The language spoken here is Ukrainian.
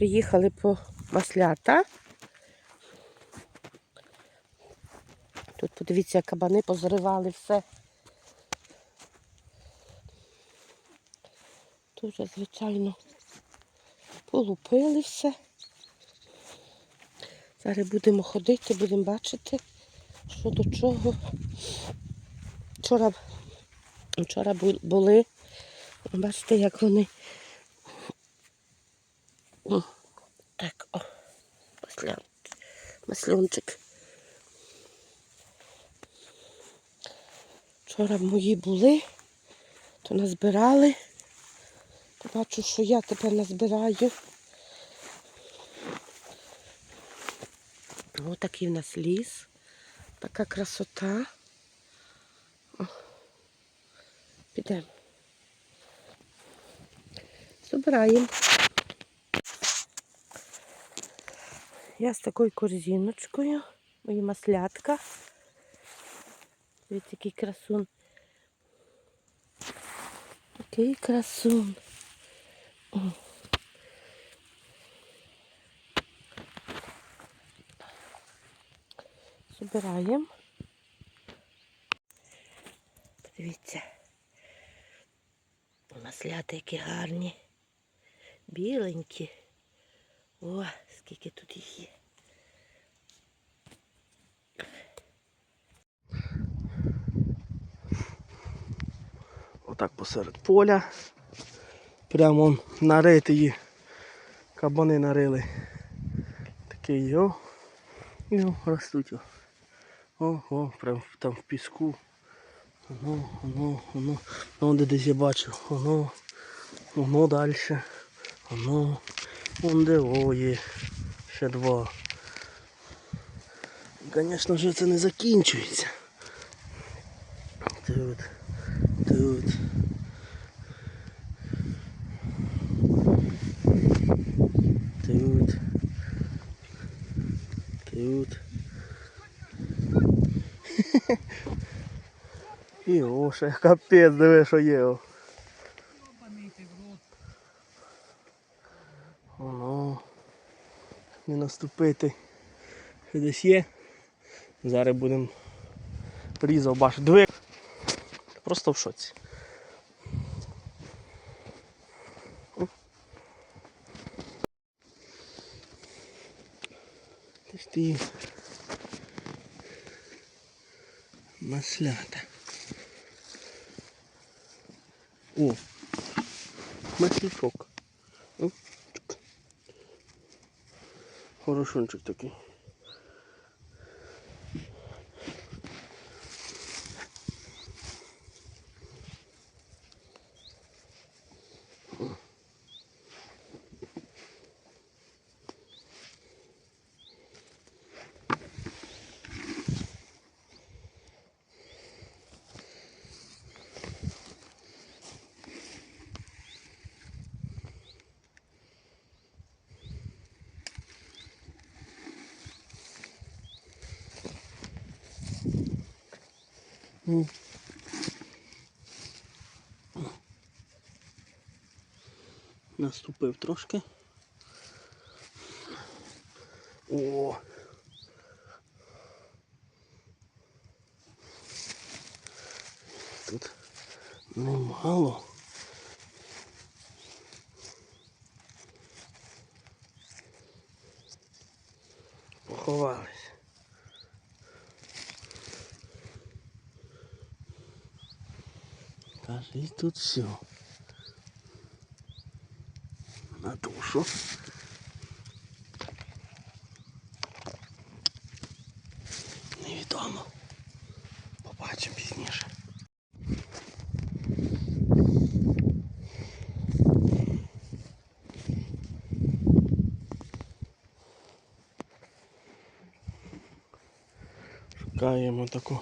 Приїхали по маслята. Тут подивіться, кабани позривали все. Дуже, звичайно, полупили все. Зараз будемо ходити, будемо бачити, що до чого. Вчора, вчора були, бачите, як вони. Так, о, маслян, маслянчик. Вчора мої були, то назбирали. То бачу, що я тепер назбираю. Ось такий в нас ліс. Така красота. Підемо. Збираємо. Я з такою корзиночкою. Мої маслятка. Дивіться, який красун. Який красун. Збираємо. Подивіться. Маслята які гарні. Біленькі. О, скільки тут їх є. Отак посеред поля. Прямо нарити її. Кабани нарили. Такий о. І ростуть. О, о, прям там в піску. Воно, воно, воно. Ну, де десь я бачив. Воно, воно далі. Воно. Де. Ще два. Звісно ж це не закінчується. Тут. Тут. Тут. Тут. І о, ще капець, диви, що є. Воно. Не наступити. Що десь є. Зараз будемо призов бачити. Диви. Просто в шоці. Ти маслята. О, маслячок. করসন চুক্ত কি? Наступив трошки. О. Тут немало. Поховались. Каже, і тут все. На душу. Невідомо. Побачимо пізніше. Шукаємо таку